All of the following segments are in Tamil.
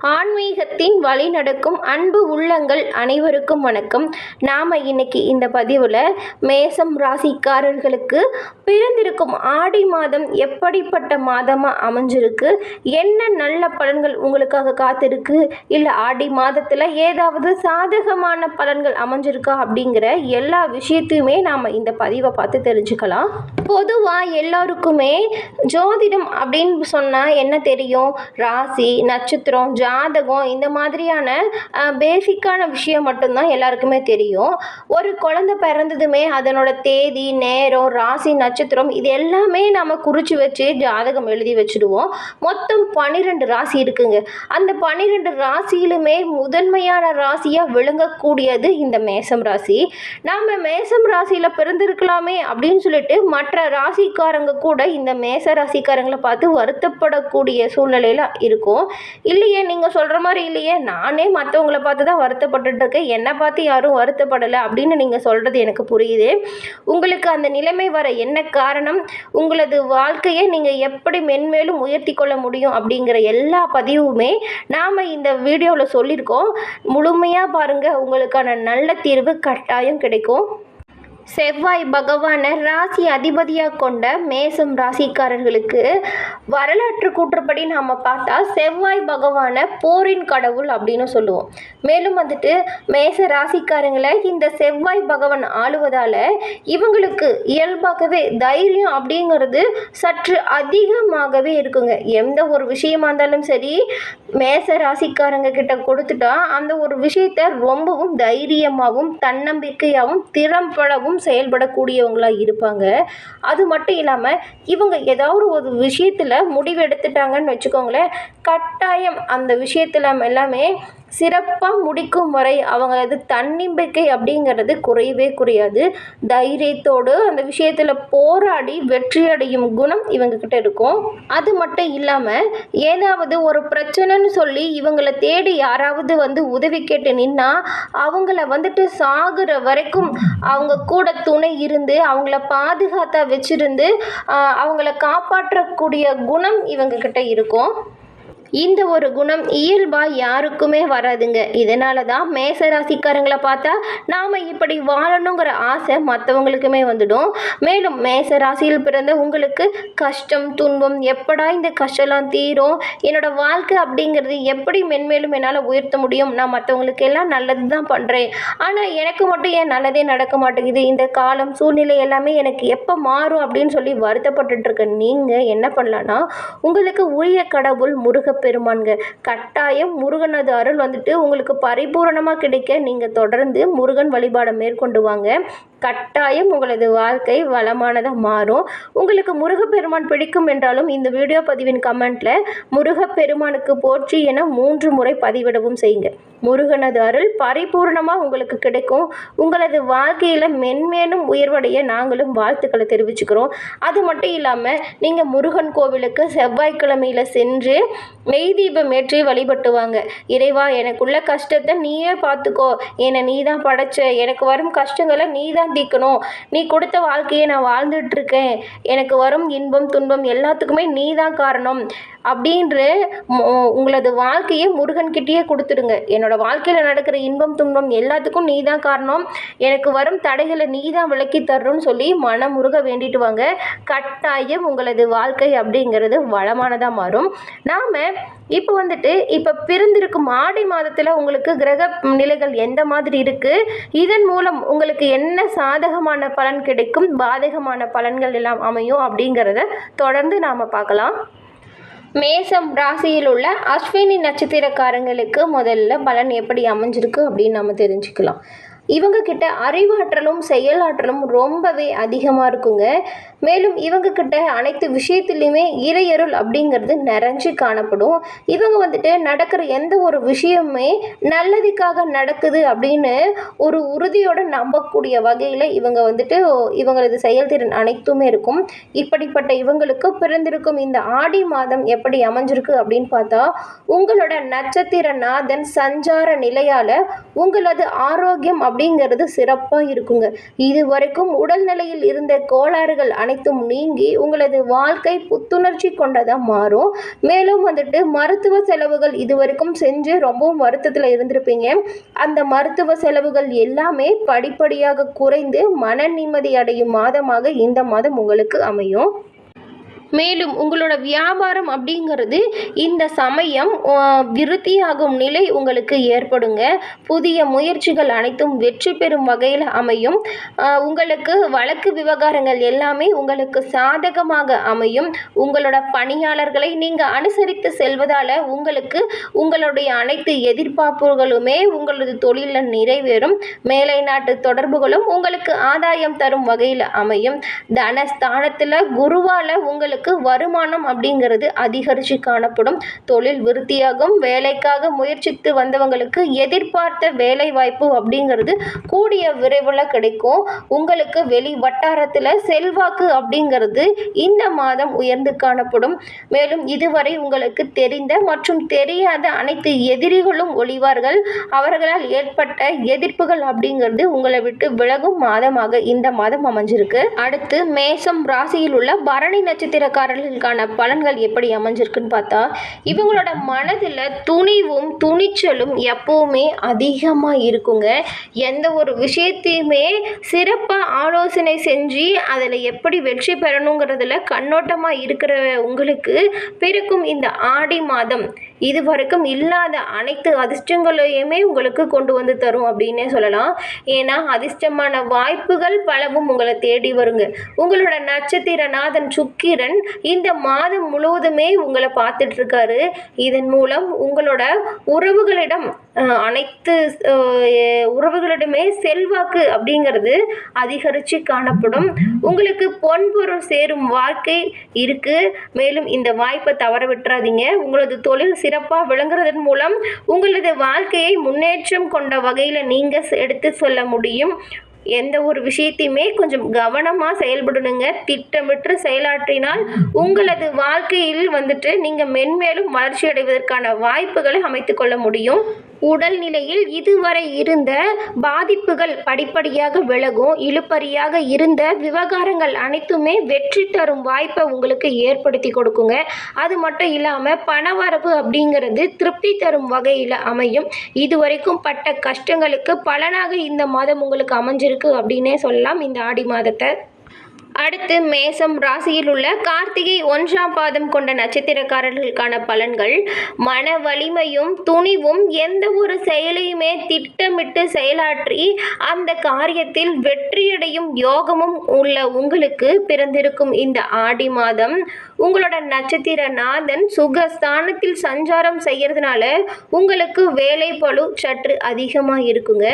ஆன்மீகத்தின் வழி நடக்கும் அன்பு உள்ளங்கள் அனைவருக்கும் வணக்கம். நாம் இன்னைக்கு இந்த பதிவில் மேசம் ராசிக்காரர்களுக்கு பிறந்திருக்கும் ஆடி மாதம் எப்படிப்பட்ட மாதமாக அமைஞ்சிருக்கு? என்ன நல்ல பலன்கள் உங்களுக்காக காத்திருக்கு? இல்லை ஆடி மாதத்தில் ஏதாவது சாதகமான பலன்கள் அமைஞ்சிருக்கா? அப்படிங்கிற எல்லா விஷயத்தையுமே நாம் இந்த பதிவை பார்த்து தெரிஞ்சுக்கலாம். பொதுவாக எல்லாருக்குமே ஜோதிடம் அப்படின்னு சொன்னால் என்ன தெரியும்? ராசி நட்சத்திரம் ஜாதகம் இந்த மாதிரியான பேசிக்கான விஷயம் மட்டும்தான் எல்லாருக்குமே தெரியும். ஒரு குழந்தை பிறந்ததுமே அதனோட தேதி நேரம் ராசி நட்சத்திரம் இது எல்லாமே நம்ம குறித்து வச்சு ஜாதகம் எழுதி வச்சுடுவோம். மொத்தம் பன்னிரெண்டு ராசி இருக்குங்க. அந்த பன்னிரெண்டு ராசியிலுமே முதன்மையான ராசியாக விளங்கக்கூடியது இந்த மேசம் ராசி. நாம் மேசம் ராசியில் பிறந்திருக்கலாமே அப்படின்னு சொல்லிட்டு மற்ற ராசிக்காரங்க கூட இந்த மேச ராசிக்காரங்களை பார்த்து வருத்தப்படக்கூடிய சூழ்நிலையில் இருக்கும். இல்லையே நீங்கள் சொல்கிற மாதிரி இல்லையே. நானே மற்றவங்கள பார்த்து தான் வருத்தப்பட்டுட்டு இருக்கேன் என்னை பார்த்து யாரும் வருத்தப்படலை அப்படின்னு நீங்கள் சொல்கிறது எனக்கு புரியுது. உங்களுக்கு அந்த நிலைமை வர என்ன காரணம்? உங்களது வாழ்க்கையை நீங்கள் எப்படி மென்மேலும் உயர்த்தி கொள்ள முடியும் அப்படிங்கிற எல்லா பதிவுமே நாம் இந்த வீடியோவில் சொல்லியிருக்கோம். முழுமையாக பாருங்கள் உங்களுக்கான நல்ல தீர்வு கட்டாயம் கிடைக்கும். செவ்வாய் பகவானை ராசி அதிபதியாக கொண்ட மேசம் ராசிக்காரர்களுக்கு வரலாற்று கூற்றுப்படி நாம் பார்த்தா செவ்வாய் பகவானை போரின் கடவுள் அப்படின்னு சொல்லுவோம். மேலும் வந்துட்டு மேச ராசிக்காரங்களை இந்த செவ்வாய் பகவான் ஆளுவதால் இவங்களுக்கு இயல்பாகவே தைரியம் அப்படிங்கிறது சற்று அதிகமாகவே இருக்குங்க. எந்த ஒரு விஷயமா இருந்தாலும் சரி மேச ராசிக்காரங்க கிட்ட கொடுத்துட்டா அந்த ஒரு விஷயத்தை ரொம்பவும் தைரியமாகவும் தன்னம்பிக்கையாகவும் திறம்படவும் செயல்படக்கூடியவங்களாக இருப்பாங்க. அது மட்டும் இல்லாமல் இவங்க ஏதாவது ஒரு விஷயத்தில் முடிவு எடுத்துட்டாங்கன்னு வச்சுக்கோங்களேன் கட்டாயம் அந்த விஷயத்தில் எல்லாமே சிறப்பாக முடிக்கும் வரை அவங்க அது தன்னம்பிக்கை அப்படிங்கிறது குறையவே குறையாது. தைரியத்தோடு அந்த விஷயத்தில் போராடி வெற்றி அடையும் குணம் இவங்கக்கிட்ட இருக்கும். அது மட்டும் இல்லாமல் ஏதாவது ஒரு பிரச்சனைன்னு சொல்லி இவங்களை தேடி யாராவது வந்து உதவி கேட்டு நின்னா அவங்கள வந்துட்டு சாகுற வரைக்கும் அவங்க கூட துணை இருந்து அவங்கள பாதுகாத்தா வச்சிருந்து அவங்கள காப்பாற்றக்கூடிய குணம் இவங்கக்கிட்ட இருக்கும். இந்த ஒரு குணம் இயல்பாக யாருக்குமே வராதுங்க. இதனால தான் மேச ராசிக்காரங்களை பார்த்தா நாம் இப்படி வாழணுங்கிற ஆசை மற்றவங்களுக்குமே வந்துடும். மேலும் மேச ராசியில் பிறந்த உங்களுக்கு கஷ்டம் துன்பம் எப்படா இந்த கஷ்டம்லாம் தீரும்? என்னோட வாழ்க்கை அப்படிங்கிறது எப்படி மென்மேலும் என்னால் உயர்த்த முடியும்? நான் மற்றவங்களுக்கு எல்லாம் நல்லது தான் பண்ணுறேன் ஆனால் எனக்கு மட்டும் ஏன் நல்லதே நடக்க மாட்டேங்குது? இந்த காலம் சூழ்நிலை எல்லாமே எனக்கு எப்போ மாறும் அப்படின்னு சொல்லி வருத்தப்பட்டுட்டு இருக்க நீங்கள் என்ன பண்ணலான்னா உங்களுக்கு உரிய கடவுள் முருகப்ப பெருமான்க. கட்டாயம் முருகனது அருள் வந்துட்டு உங்களுக்கு பரிபூரணமாக கிடைக்க நீங்கள் தொடர்ந்து முருகன் வழிபாடை மேற்கொண்டு வாங்க. கட்டாயம் உங்களது வாழ்க்கை வளமானதாக மாறும். உங்களுக்கு முருகப்பெருமான் பிடிக்கும் என்றாலும் இந்த வீடியோ பதிவின் கமெண்ட்டில் முருகப்பெருமானுக்கு போற்றி என மூன்று முறை பதிவிடவும் செய்யுங்க. முருகனது அருள் பரிபூர்ணமாக உங்களுக்கு கிடைக்கும். உங்களது வாழ்க்கையில் மென்மேலும் உயர்வடைய நாங்களும் வாழ்த்துக்களை தெரிவிச்சுக்கிறோம். அது மட்டும் இல்லாமல் நீங்கள் முருகன் கோவிலுக்கு செவ்வாய்க்கிழமையில் சென்று நெய் தீபம் ஏற்றி வழிபட்டு வாங்க. இறைவா எனக்குள்ள கஷ்டத்தை நீயே பார்த்துக்கோ. என்னை நீ தான் படைச்ச எனக்கு வரும் கஷ்டங்களை நீ தான் தீர்க்கணும் நீ கொடுத்த வாழ்க்கையை நான் வாழ்ந்துட்டு இருக்கேன். எனக்கு வரும் இன்பம் துன்பம் எல்லாத்துக்குமே நீ தான் காரணம். அப்படின்ற உங்களது வாழ்க்கையை முருகன்கிட்டயே கொடுத்துடுங்க. என்னோட வாழ்க்கையில் நடக்கிற இன்பம் துன்பம் எல்லாத்துக்கும் நீ தான் காரணம். எனக்கு வரும் தடைகளை நீ தான் விலக்கி தரணும்னு சொல்லி மனம் முருக வேண்டிட்டு வாங்க. கட்டாயம் உங்களது வாழ்க்கை அப்படிங்கிறது வளமானதாக மாறும். நாம் இப்போ வந்துட்டு இப்போ பிறந்திருக்கும் ஆடி மாதத்தில் உங்களுக்கு கிரக நிலைகள் எந்த மாதிரி இருக்குது இதன் மூலம் உங்களுக்கு என்ன சாதகமான பலன் கிடைக்கும்? பாதகமான பலன்கள் எல்லாம் அமையும் அப்படிங்கிறத தொடர்ந்து நாம் பார்க்கலாம். மேசம் ராசியில் உள்ள அஸ்வினி நட்சத்திரக்காரங்களுக்கு முதல்ல பலன் எப்படி அமைஞ்சிருக்கு அப்படின்னு நம்ம தெரிஞ்சுக்கலாம். இவங்க கிட்ட அறிவாற்றலும் செயலாற்றலும் ரொம்பவே அதிகமாக இருக்குங்க. மேலும் இவங்க கிட்ட அனைத்து விஷயத்துலையுமே இறையருள் அப்படிங்கிறது நிறைஞ்சு காணப்படும். இவங்க வந்துட்டு நடக்கிற எந்த ஒரு விஷயமுமே நல்லதுக்காக நடக்குது அப்படின்னு ஒரு உறுதியோடு நம்பக்கூடிய வகையில் இவங்க வந்துட்டு இவங்களது செயல்திறன் அனைத்துமே இருக்கும். இப்படிப்பட்ட இவங்களுக்கு பிறந்திருக்கும் இந்த ஆடி மாதம் எப்படி அமைஞ்சிருக்கு அப்படின்னு பார்த்தா உங்களோட நட்சத்திர நாதன் சஞ்சார நிலையால் உங்களது ஆரோக்கியம் அப்படிங்கிறது சிறப்பாக இருக்குங்க. இது வரைக்கும் உடல்நிலையில் இருந்த கோளாறுகள் அனைத்தும் நீங்கி உங்களது வாழ்க்கை புத்துணர்ச்சி கொண்டதாக மாறும். மேலும் வந்துட்டு மருத்துவ செலவுகள் இது வரைக்கும் செஞ்சு ரொம்பவும் வருத்தத்தில் இருந்திருப்பீங்க. அந்த மருத்துவ செலவுகள் எல்லாமே படிப்படியாக குறைந்து மன நிம்மதி அடையும் மாதமாக இந்த மாதம் உங்களுக்கு அமையும். மேலும் உங்களோட வியாபாரம் அப்படிங்கிறது இந்த சமயம் விருத்தியாகும் நிலை உங்களுக்கு ஏற்படுங்க. புதிய முயற்சிகள் அனைத்தும் வெற்றி பெறும் வகையில் அமையும். உங்களுக்கு வழக்கு விவகாரங்கள் எல்லாமே உங்களுக்கு சாதகமாக அமையும். உங்களோட பணியாளர்களை நீங்கள் அனுசரித்து செல்வதால் உங்களுக்கு உங்களுடைய அனைத்து எதிர்பார்ப்புகளுமே உங்களது தொழிலில் நிறைவேறும். மேலை நாட்டு தொடர்புகளும் உங்களுக்கு ஆதாயம் தரும் வகையில் அமையும். தனஸ்தானத்தில் குருவால் உங்களுக்கு வருமானம் அப்படிங்கிறது அதிகரித்து காணப்படும். தொழில் விருத்தியாகும். வேலைக்காக முயற்சித்து வந்தவங்களுக்கு எதிர்பார்த்த வேலை வாய்ப்பு அப்படிங்கிறது கூடிய விரைவில் கிடைக்கும். உங்களுக்கு வெளி வட்டாரத்தில் செல்வாக்கு அப்படிங்கிறது இந்த மாதம் உயர்ந்து காணப்படும். மேலும் இதுவரை உங்களுக்கு தெரிந்த மற்றும் தெரியாத அனைத்து எதிரிகளும் ஒளிவார்கள். அவர்களால் ஏற்பட்ட எதிர்ப்புகள் அப்படிங்கிறது உங்களை விட்டு விலகும் மாதமாக இந்த மாதம் அமைஞ்சிருக்கு. அடுத்து மேசம் ராசியில் உள்ள பரணி நட்சத்திரக்காரர்களுக்கான பலன்கள் எப்படி அமைஞ்சிருக்குன்னு பார்த்தா இவங்களோட மனதில் துணிவும் துணிச்சலும் எப்பவுமே அதிகமாக இருக்குங்க. எந்த ஒரு விஷயத்தையுமே சிறப்பாக ஆலோசனை செஞ்சு அதில் எப்படி வெற்றி பெறணுங்கிறதுல கண்ணோட்டமாக இருக்கிற உங்களுக்கு பிறக்கும் இந்த ஆடி மாதம் இது வரைக்கும் இல்லாத அனைத்து அதிர்ஷ்டங்களையுமே உங்களுக்கு கொண்டு வந்து தரும் அப்படின்னே சொல்லலாம். ஏன்னா அதிர்ஷ்டமான வாய்ப்புகள் பலவும் உங்களை தேடி வருங்க. உங்களோட நட்சத்திரநாதன் சுக்கிரன் இந்த மாதம் முழுவதுமே உங்களை பார்த்துட்டு இருக்காரு இதன் மூலம் உங்களோட உறவுகளிடம் அனைத்து உறவுகளிடமே செல்வாக்கு அப்படிங்கிறது அதிகரித்து காணப்படும். உங்களுக்கு பொன்பொருள் சேரும் வாழ்க்கை இருக்கு. மேலும் இந்த வாய்ப்பை தவற விட்டுறாதீங்க. உங்களது தொழில் சிறப்பாக விளங்குறதன் மூலம் உங்களது வாழ்க்கையை முன்னேற்றம் கொண்ட வகையில் நீங்கள் எடுத்து சொல்ல முடியும். எந்த ஒரு விஷயத்தையுமே கொஞ்சம் கவனமாக செயல்படணுங்க. திட்டமிட்டு செயலாற்றினால் உங்களது வாழ்க்கையில் வந்துட்டு நீங்கள் மென்மேலும் வளர்ச்சி அடைவதற்கான வாய்ப்புகளை அமைத்துக்கொள்ள முடியும். உடல்நிலையில் இதுவரை இருந்த பாதிப்புகள் படிப்படியாக விலகும் இழுப்பறியாக இருந்த விவகாரங்கள் அனைத்துமே வெற்றி தரும் வாய்ப்பை உங்களுக்கு ஏற்படுத்தி கொடுக்குங்க. அது மட்டும் இல்லாமல் பணவரவு அப்படிங்கிறது திருப்தி தரும் வகையில் அமையும். இதுவரைக்கும் பட்ட கஷ்டங்களுக்கு பலனாக இந்த மாதம் உங்களுக்கு அமைஞ்சிருக்கு அப்படின்னே சொல்லலாம். இந்த ஆடி மாதத்தை அடுத்து மேசம் ராசியில் உள்ள கார்த்திகை ஒன்றாம் பாதம் கொண்ட நட்சத்திரக்காரர்களுக்கான பலன்கள் மன வலிமையும் துணிவும் எந்த ஒரு செயலையுமே திட்டமிட்டு செயலாற்றி அந்த காரியத்தில் வெற்றியடையும் யோகமும் உள்ள உங்களுக்கு பிறந்திருக்கும் இந்த ஆடி மாதம். உங்களோட நட்சத்திர நாதன் சுகஸ்தானத்தில் சஞ்சாரம் செய்யறதுனால உங்களுக்கு வேலை பளு சற்று அதிகமாக இருக்குங்க.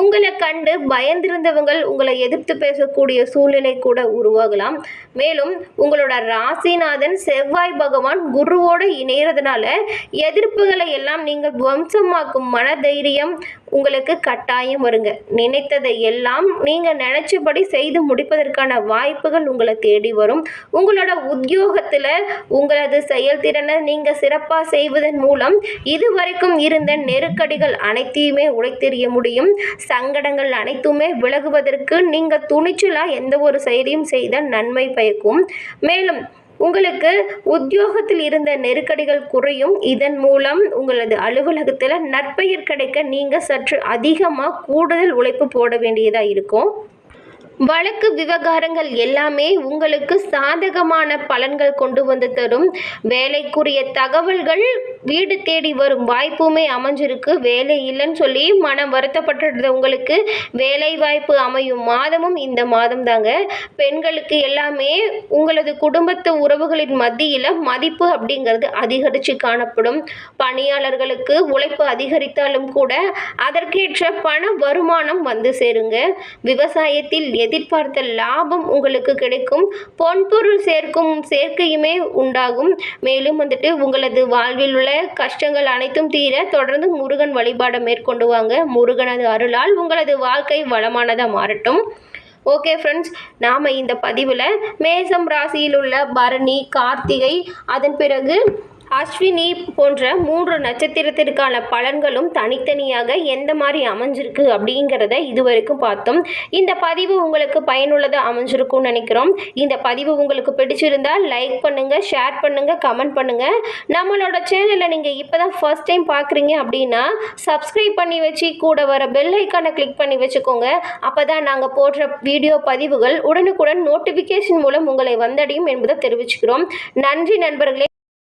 உங்களை கண்டு பயந்திருந்தவங்கள் உங்களை எதிர்த்து பேசக்கூடிய சூழ்நிலை கூட உருவாகலாம். மேலும் உங்களோட ராசிநாதன் செவ்வாய் பகவான் குருவோடு இணையறதுனால எதிர்ப்புகளை எல்லாம் நீங்கள் வம்சமாக்கும் மனதைரியம் உங்களுக்கு கட்டாயம் வருங்க. நினைத்ததை எல்லாம் நீங்கள் நினச்சபடி செய்து முடிப்பதற்கான வாய்ப்புகள் உங்களை தேடி வரும். உங்களோட உத்தியோகத்தில் உங்களது செயல்திறனை நீங்கள் சிறப்பாக செய்வதன் மூலம் இதுவரைக்கும் இருந்த நெருக்கடிகள் அனைத்தையுமே உடைத்தெறிய முடியும். சங்கடங்கள் அனைத்துமே விலகுவதற்கு நீங்கள் துணிச்சலாக எந்த ஒரு செயலையும் செய்த நன்மை பயக்கும். மேலும் உங்களுக்கு உத்தியோகத்தில் இருந்த நெருக்கடிகள் குறையும். இதன் மூலம் உங்களது அலுவலகத்தில் நட்பெயர் கிடைக்க நீங்கள் சற்று அதிகமாக கூடுதல் உழைப்பு போட வேண்டியதாக இருக்கும். வழக்கு விவகாரங்கள் எல்லாமே உங்களுக்கு சாதகமான பலன்கள் கொண்டு வந்து தரும். வேலைக்குரிய தகவல்கள் வீடு தேடி வரும் வாய்ப்புமே அமைஞ்சிருக்கு. வேலை இல்லைன்னு சொல்லி மனம் வருத்தப்பட்டிருந்த உங்களுக்கு வேலை வாய்ப்பு அமையும். மாதமும் இந்த மாதம் தாங்க. பெண்களுக்கு எல்லாமே உங்களது குடும்பத்து உறவுகளின் மத்தியில் மதிப்பு அப்படிங்கிறது அதிகரித்து காணப்படும். பணியாளர்களுக்கு உழைப்பு அதிகரித்தாலும் கூட அதற்கேற்ற பண வருமானம் வந்து சேருங்க. விவசாயத்தில் எதிர்பார்த்த லாபம் உங்களுக்கு கிடைக்கும். பொன்பொருள் சேர்க்கும் சேர்க்கையுமே உண்டாகும். மேலும் வந்துட்டு உங்களது வாழ்வில் உள்ள கஷ்டங்கள் அனைத்தும் தீர தொடர்ந்து முருகன் வழிபாடை மேற்கொண்டு வாங்க. முருகனது அருளால் உங்களது வாழ்க்கை வளமானதாக மாறட்டும். ஓகே ஃப்ரெண்ட்ஸ் நாம் இந்த பதிவில் மேசம் ராசியில் உள்ள பரணி கார்த்திகை அதன் பிறகு அஸ்வினி போன்ற மூன்று நட்சத்திரத்திற்கான பலன்களும் தனித்தனியாக எந்த மாதிரி அமைஞ்சிருக்கு அப்படிங்கிறத இதுவரைக்கும் பார்த்தோம். இந்த பதிவு உங்களுக்கு பயனுள்ளதாக அமைஞ்சிருக்கும்னு நினைக்கிறோம். இந்த பதிவு உங்களுக்கு பிடிச்சிருந்தால் லைக் பண்ணுங்கள் ஷேர் பண்ணுங்கள் கமெண்ட் பண்ணுங்கள் நம்மளோட சேனலை நீங்கள் இப்போ தான் ஃபர்ஸ்ட் டைம் பார்க்குறீங்க அப்படின்னா சப்ஸ்கிரைப் பண்ணி வச்சு கூட வர பெல் ஐக்கானை கிளிக் பண்ணி வச்சுக்கோங்க. அப்போ தான் நாங்கள் போடுற வீடியோ பதிவுகள் உடனுக்குடன் நோட்டிஃபிகேஷன் மூலம் உங்களை வந்தடையும் என்பதை தெரிவிச்சுக்கிறோம். நன்றி நண்பர்களே.